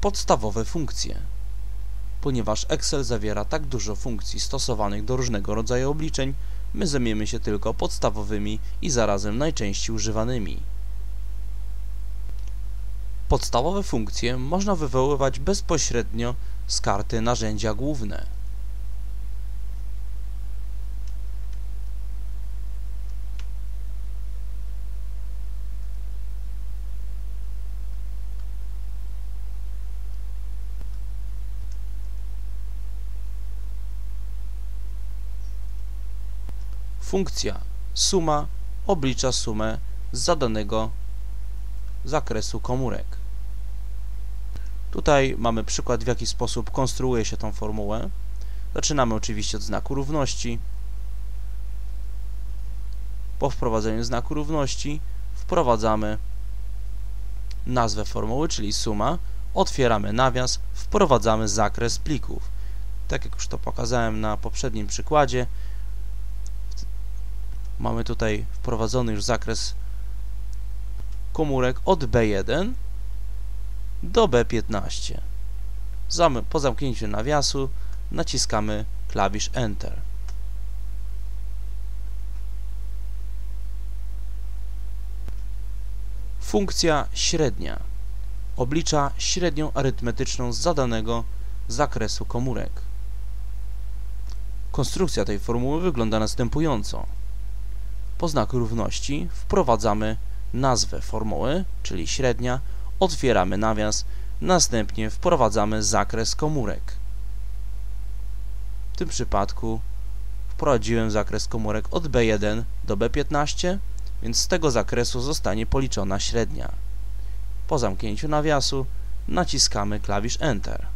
Podstawowe funkcje. Ponieważ Excel zawiera tak dużo funkcji stosowanych do różnego rodzaju obliczeń, my zajmiemy się tylko podstawowymi i zarazem najczęściej używanymi. Podstawowe funkcje można wywoływać bezpośrednio z karty narzędzia główne. Funkcja suma oblicza sumę z zadanego zakresu komórek. Tutaj mamy przykład, w jaki sposób konstruuje się tą formułę. Zaczynamy oczywiście od znaku równości. Po wprowadzeniu znaku równości wprowadzamy nazwę formuły, czyli suma, otwieramy nawias, wprowadzamy zakres plików. Tak jak już to pokazałem na poprzednim przykładzie, mamy tutaj wprowadzony już zakres komórek od B1 do B15. Po zamknięciu nawiasu naciskamy klawisz Enter. Funkcja średnia oblicza średnią arytmetyczną z zadanego zakresu komórek. Konstrukcja tej formuły wygląda następująco. Po znaku równości wprowadzamy nazwę formuły, czyli średnia, otwieramy nawias, następnie wprowadzamy zakres komórek. W tym przypadku wprowadziłem zakres komórek od B1 do B15, więc z tego zakresu zostanie policzona średnia. Po zamknięciu nawiasu naciskamy klawisz Enter.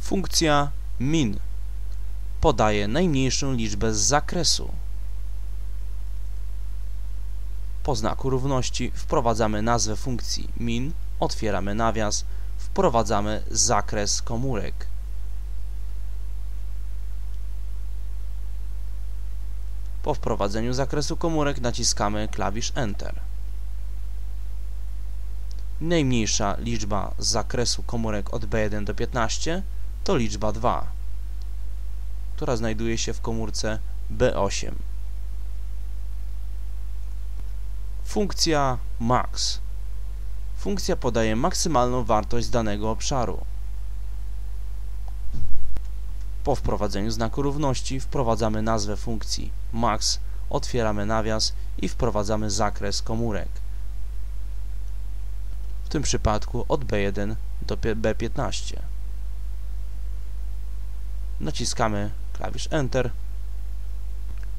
Funkcja min podaje najmniejszą liczbę z zakresu. Po znaku równości wprowadzamy nazwę funkcji min, otwieramy nawias, wprowadzamy zakres komórek. Po wprowadzeniu zakresu komórek naciskamy klawisz Enter. Najmniejsza liczba z zakresu komórek od B1 do 15 to liczba 2, która znajduje się w komórce B8. Funkcja max. Funkcja podaje maksymalną wartość danego obszaru. Po wprowadzeniu znaku równości wprowadzamy nazwę funkcji max, otwieramy nawias i wprowadzamy zakres komórek. W tym przypadku od B1 do B15. Naciskamy klawisz Enter.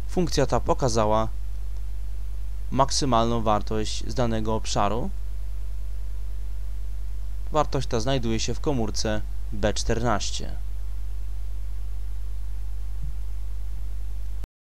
Funkcja ta pokazała maksymalną wartość z danego obszaru. Wartość ta znajduje się w komórce B14.